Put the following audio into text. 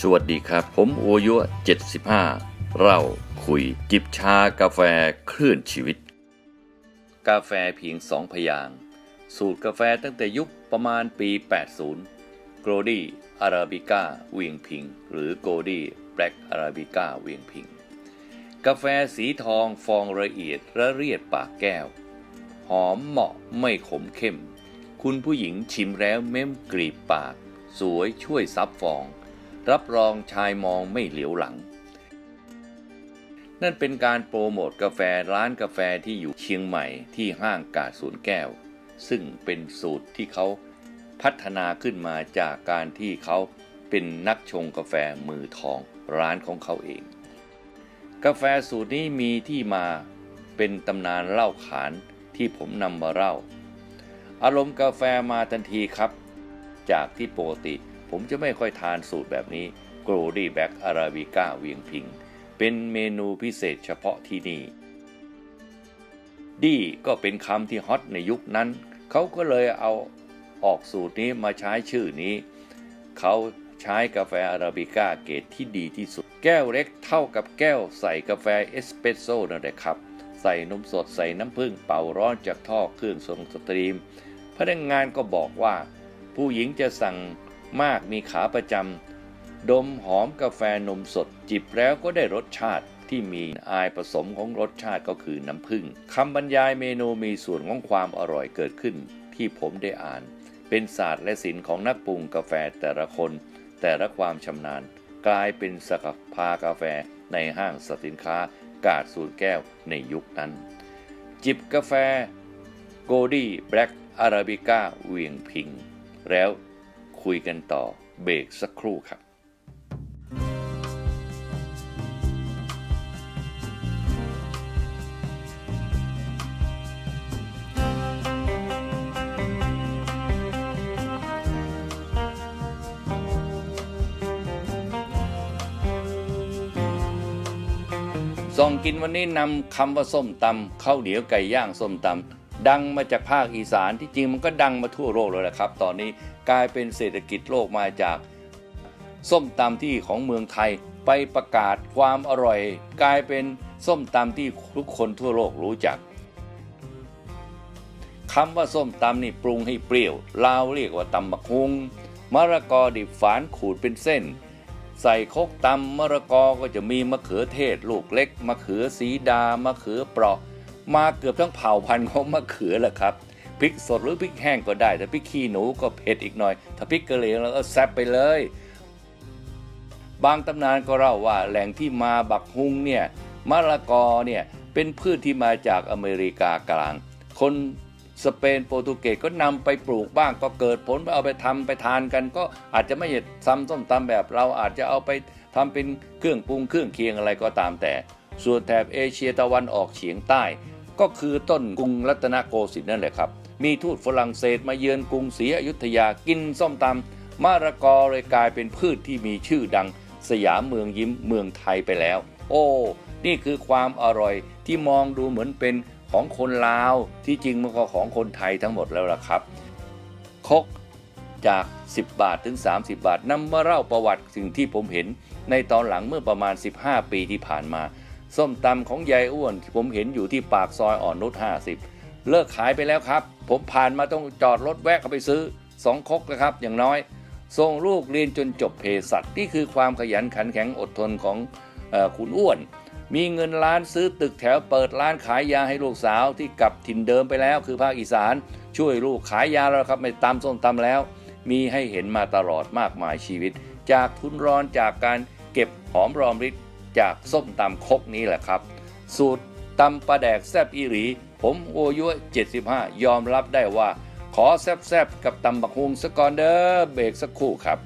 สวัสดีครับ ผมโอยุ75 เราคุยจิบชากาแฟคลื่นชีวิต กาแฟเพียงสองพยาง สูตรกาแฟตั้งแต่ยุคประมาณปี 80 โกลดี้อาราบิก้าเวียงพิง หรือโกลดี้แบล็กอาราบิก้าเวียงพิง กาแฟสีทองฟองละเอียดระเรียดปากแก้ว หอมเหมาะไม่ขมเข้ม คุณผู้หญิงชิมแล้วเม้มกรีบปาก สวยช่วยซับฟอง รับรองชายมองไม่เหลียวหลัง นั่นเป็นการโปรโมทกาแฟร้านกาแฟที่อยู่เชียงใหม่ที่ห้างกาดสวนแก้ว ซึ่งเป็นสูตรที่เขาพัฒนาขึ้นมาจากการที่เขาเป็นนักชงกาแฟมือทองร้านของเขาเอง กาแฟสูตรนี้มีที่มาเป็นตำนานเล่าขานที่ผมนำมาเล่า อารมณ์กาแฟมาทันทีครับ จากที่ปกติ ผมจะไม่ค่อยทานสูตรแบบนี้โกลดี้แบ็กอาราบิก้าเวียงพิง เป็นเมนูพิเศษเฉพาะที่นี่ ดีก็เป็นคำที่ฮอตในยุคนั้น เขาก็เลยเอาออกสูตรนี้มาใช้ชื่อนี้ เขาใช้กาแฟอาราบิก้าเกรดที่ดีที่สุด แก้วเล็กเท่ากับแก้วใส่กาแฟเอสเปรสโซ่นั่นแหละครับ ใส่นมสดใส่น้ำผึ้งเป่าร้อนจากท่อเครื่องส่งสตรีม พนักงานก็บอกว่า ผู้หญิงจะสั่ง มากมีขาประจำดมหอมกาแฟนมสด จิบแล้วก็ได้รสชาติที่มีอายผสมของรสชาติก็คือน้ำผึ้งคำบรรยายเมนูมีส่วนของความอร่อยเกิดขึ้น ที่ผมได้อ่าน เป็นศาสตร์และศิลป์ของนักปรุงกาแฟแต่ละคน แต่ละความชำนาญ กลายเป็นสกภากาแฟในห้างสรรพสินค้ากาดสูตรแก้วในยุคนั้น จิบกาแฟโกดี้แบล็กอาราบิก้าเวียงพิง แล้ว คุยกันต่อเบรกสักครู่ครับซองกินวันนี้นำคำว่าส้มตำข้าวเหนียวไก่ย่างส้มตำ ดังมาจากภาคอีสานที่จริงมันก็ดังมาทั่วโลกเลยแหละครับ ตอนนี้กลายเป็นเศรษฐกิจโลกมาจากส้มตำที่ของเมืองไทยไปประกาศความอร่อย กลายเป็นส้มตำที่ทุกคนทั่วโลกรู้จักคำว่าส้มตำนี่ปรุงให้เปรี้ยวลาวเรียกว่าตำบักฮุงมะละกอดิบฝานขูดเป็นเส้น ใส่คกตำมะละกอก็จะมีมะเขือเทศ ลูกเล็ก มะเขือสีดามะเขือเปราะ มาเกือบทั้งเผ่าพันธุ์ของมะเขือแหละครับพริกสดหรือพริกแห้งก็ได้ แต่พริกขี้หนูก็เผ็ดอีกหน่อย ถ้าพริกกระเหรี่ยงแล้วก็แซ่บไปเลย บางตำนานก็เล่าว่าแหล่งที่มาบักฮุงเนี่ยมะละกอเนี่ยเป็นพืชที่มาจากอเมริกากลาง คนสเปนโปรตุเกสก็นำไปปลูกบ้างก็เกิดผลเอาไปทำไปทานกัน ก็อาจจะไม่ใช่ซ้ำส้มตำแบบเราอาจจะเอาไปทำเป็นเครื่องปรุงเครื่องเคียงอะไรก็ตามแต่ ส่วนแถบเอเชียตะวันออกเฉียงใต้ ก็คือต้นกรุงรัตนโกสินทร์นั่นแหละครับ มีทูตฝรั่งเศสมาเยือนกรุงศรีอยุธยากินส้มตำมะระกอเลยกลายเป็นพืชที่มีชื่อดัง สยามเมืองยิ้มเมืองไทยไปแล้ว โอ้ นี่คือความอร่อยที่มองดูเหมือนเป็นของคนลาวที่จริงมันก็ของคนไทยทั้งหมดแล้วล่ะครับคกจาก 10 บาทถึง 30 บาทนำมาเล่าประวัติสิ่งที่ผมเห็นในตอนหลังเมื่อประมาณ 15 ปีที่ผ่านมา ส้มตำของยายอ้วน ผมเห็นอยู่ที่ปากซอยอ่อนนุช50 เลิกขายไปแล้วครับ ผมผ่านมาต้องจอดรถแวะเข้าไปซื้อ2คกนะครับ อย่างน้อยส่งลูกเรียนจนจบเภสัชนี่คือความขยันขันแข็งอดทนของอคุณอ้วน มีเงินล้านซื้อตึกแถวเปิดร้านขายยาให้ลูกสาวที่กลับถิ่นเดิมไปแล้ว คือภาคอีสาน ช่วยลูกขายยาแล้วครับไม่ตามส้มตำแล้ว มีให้เห็นมาตลอดมากมายชีวิต จากทุนร้อนจากการเก็บหอมรอมริบ จากส้มตำคกนี้แหละครับ สูตรตำปลาแดกแซบอีหรีผมโอยุ75 ยอมรับได้ว่า ขอแซบๆกับตำบักฮุงสกอนเดอร์เบรกสักครู่ครับ